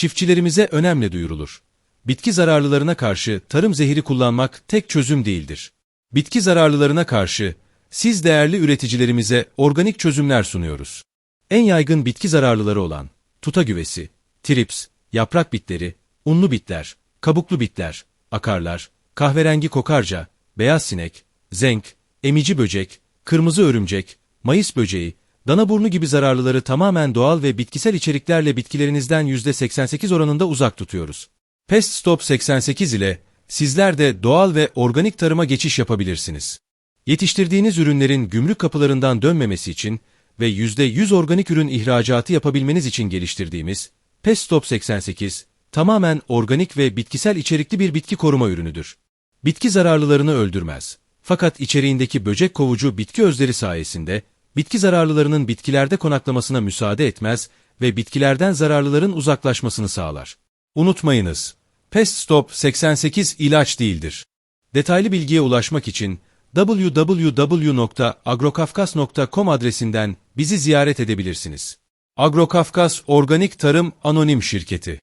çiftçilerimize önemli duyurulur. Bitki zararlılarına karşı tarım zehri kullanmak tek çözüm değildir. Bitki zararlılarına karşı siz değerli üreticilerimize organik çözümler sunuyoruz. En yaygın bitki zararlıları olan tuta güvesi, trips, yaprak bitleri, unlu bitler, kabuklu bitler, akarlar, kahverengi kokarca, beyaz sinek, zenk, emici böcek, kırmızı örümcek, mayıs böceği, danaburnu gibi zararlıları tamamen doğal ve bitkisel içeriklerle bitkilerinizden %88 oranında uzak tutuyoruz. Pest Stop 88 ile sizler de doğal ve organik tarıma geçiş yapabilirsiniz. Yetiştirdiğiniz ürünlerin gümrük kapılarından dönmemesi için ve %100 organik ürün ihracatı yapabilmeniz için geliştirdiğimiz Pest Stop 88 tamamen organik ve bitkisel içerikli bir bitki koruma ürünüdür. Bitki zararlılarını öldürmez. Fakat içeriğindeki böcek kovucu bitki özleri sayesinde bitki zararlılarının bitkilerde konaklamasına müsaade etmez ve bitkilerden zararlıların uzaklaşmasını sağlar. Unutmayınız, Pest Stop 88 ilaç değildir. Detaylı bilgiye ulaşmak için www.agrokafkas.com adresinden bizi ziyaret edebilirsiniz. Agrokafkas Organik Tarım Anonim Şirketi